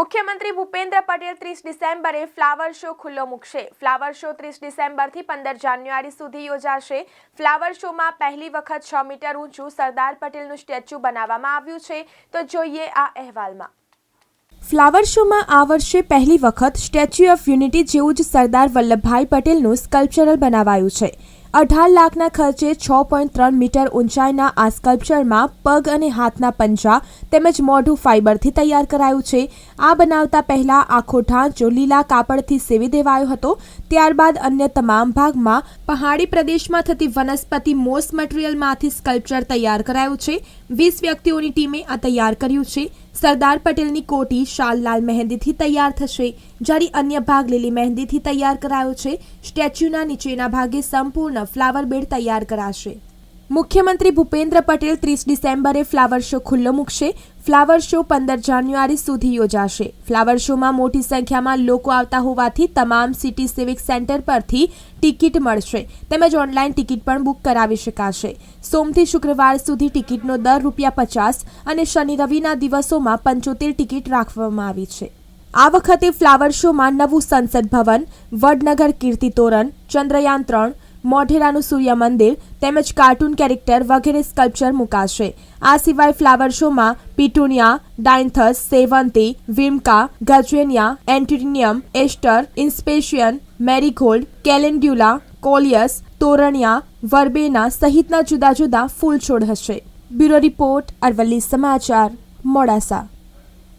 મુખ્યમંત્રી ભૂપેન્દ્ર પટેલ ત્રીસ ડિસેમ્બરે ફ્લાવર શો ખુલ્લો મૂકશે. ફ્લાવર શો ત્રીસ ડિસેમ્બરથી પંદર જાન્યુઆરી સુધી યોજાશે. ફ્લાવર શોમાં પહેલી વખત છ મીટર ઊંચું સરદાર પટેલનું સ્ટેચ્યુ બનાવવામાં આવ્યું છે. તો જોઈએ આ અહેવાલમાં. ફ્લાવર શોમાં આ વર્ષે પહેલી વખત સ્ટેચ્યુ ઓફ યુનિટી જેવું જ સરદાર વલ્લભભાઈ પટેલનું સ્કલ્પચરલ બનાવાયું છે. અઢાર લાખના ખર્ચે છ પોઈન્ટ ત્રણ મીટર ઊંચાઈના આ સ્કલ્પચરમાં પગ અને હાથના પંજા તેમજ મોઢું ફાઇબરથી તૈયાર કરાયું છે. આ બનાવતા પહેલા આખો ઢાંચો લીલા કાપડથી સેવી દેવાયો હતો. ત્યારબાદ અન્ય તમામ ભાગમાં પહાડી પ્રદેશમાં થતી વનસ્પતિ મોસ મટીરિયલમાંથી સ્કલ્પચર તૈયાર કરાયું છે. વીસ વ્યક્તિઓની ટીમે આ તૈયાર કર્યું છે. સરદાર પટેલની કોટી શાલ લાલ મહેંદીથી તૈયાર થશે. જ્યારે અન્ય ભાગ લીલી મહેંદીથી તૈયાર કરાયો છે, સ્ટેચ્યુના નીચેના ભાગે સંપૂર્ણ ફ્લાવર બેડ તૈયાર કરાશે. મુખ્યમંત્રી ભૂપેન્દ્ર પટેલ ત્રીસ ડિસેમ્બરે ફ્લાવર શો ખુલ્લો મૂકશે. ફ્લાવર શો પંદર જાન્યુઆરી સુધી યોજાશે. ફ્લાવર શોમાં મોટી સંખ્યામાં લોકો આવતા હોવાથી તમામ સિટી સિવિક સેન્ટર પરથી ટિકિટ મળશે તેમજ ઓનલાઈન ટિકિટ પણ બુક કરાવી શકાશે. સોમથી શુક્રવાર સુધી ટિકિટનો દર રૂપિયા પચાસ અને શનિ રવિના દિવસોમાં પંચોતેર ટિકિટ રાખવામાં આવી છે. આ વખતે ફ્લાવર શોમાં નવું સંસદ ભવન, વડનગર કીર્તિ તોરણ, ચંદ્રયાન ત્રણ મોઢેરાનું સૂર્ય મંદિર તેમજ કાર્ટૂન કેરેક્ટર વગેરે સ્કલ્પચર મુકાશે. આ સિવાય ફ્લાવર શોમાં પિટુનિયા, ડાયન્થસ, સેવંતી, વિમકા ગજેનિયા એન્ટિનિયમ એસ્ટર, ઇન્સ્પેશિયન, મેરીગોલ્ડ, કેલેન્ડ્યુલા, કોલિયસ, તોરણિયા, વર્બેના સહિતના જુદા જુદા ફૂલ છોડ હશે. બ્યુરો રિપોર્ટ અરવલ્લી સમાચાર, મોડાસા.